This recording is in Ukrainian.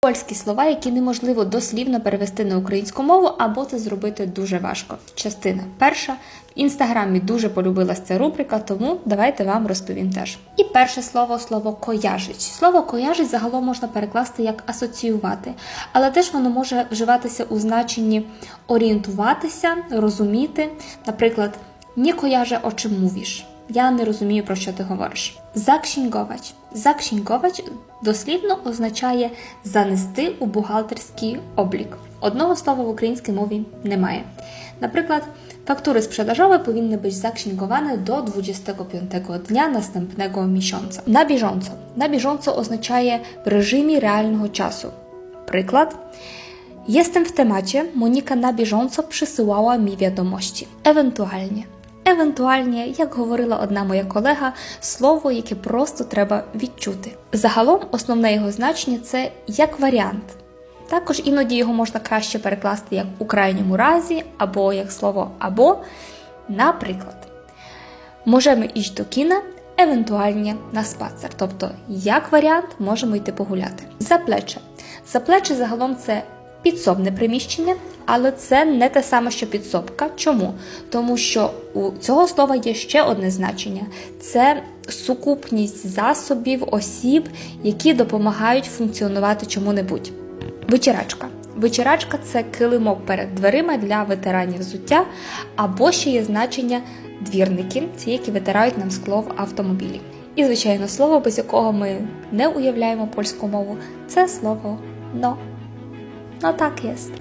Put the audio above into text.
Польські слова, які неможливо дослівно перевести на українську мову, або це зробити дуже важко. Частина перша. В інстаграмі дуже полюбилась ця рубрика, тому давайте вам розповім теж. І перше слово слово кояжить. Слово кояжить загалом можна перекласти як асоціювати, але теж воно може вживатися у значенні орієнтуватися, розуміти. Наприклад, nie kojarzę o czym mówisz. Я не розумію, про що ти говориш. Закшінговач. Закшінговач дослівно означає занести у бухгалтерський облік. Одного слова в українській мові немає. Наприклad, faktury sprzedażowe powinny być zaksięgowane do 25 dnia następnego miesiąca. Na bieżąco. Na bieżąco означає в режимі реального часу. Приклад. Jestem w temacie, Monika na bieżąco przysyłała mi wiadomości. Ewentualnie. Евентуальні, як говорила одна моя колега, слово, яке просто треба відчути. Загалом, основне його значення це як варіант. Також іноді його можна краще перекласти як у крайньому разі, або як слово або. Наприклад, можемо іти до кіна, евентуальні на спацер. Тобто, як варіант, можемо йти погуляти. Заплече. Заплече загалом це підсобне приміщення, але це не те саме, що підсобка. Чому? Тому що у цього слова є ще одне значення: це сукупність засобів, осіб, які допомагають функціонувати чому-небудь. Витирачка. Витирачка це килимок перед дверима для витирання взуття, або ще є значення двірники, ці, які витирають нам скло в автомобілі. І, звичайно, слово, без якого ми не уявляємо польську мову, це слово но. No tak jest.